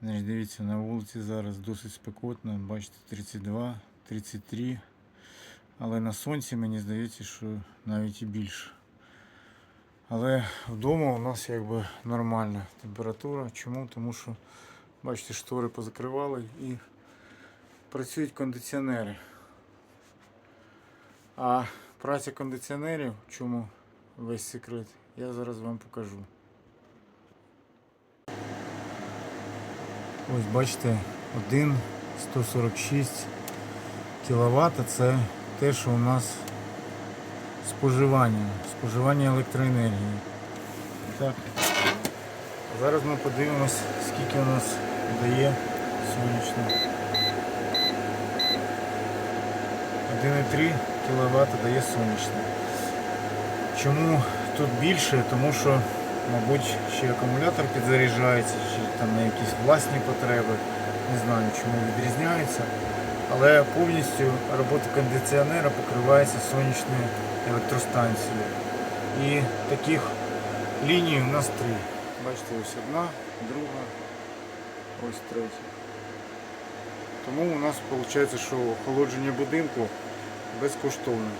Дивіться, на вулиці зараз досить спекотно, бачите, 32, 33. Але на сонці мені здається, що навіть і більше. Але вдома у нас якби нормальна температура. Чому? Тому що, бачите, штори позакривали і працюють кондиціонери. А праця кондиціонерів, чому весь секрет, я зараз вам покажу. Ось бачите, 1,146 кВт це те, що у нас споживання, споживання електроенергії. Так. Зараз ми подивимось, скільки у нас дає сонячне. 1,3 кВт дає сонячне. Чому тут більше? Тому що, мабуть, ще акумулятор підзаряджається, чи там на якісь власні потреби. Не знаю, чому відрізняється. Але повністю робота кондиціонера покривається сонячною електростанцією. І таких ліній у нас три. Бачите, ось одна, друга, ось третя. Тому у нас виходить, що охолодження будинку безкоштовне.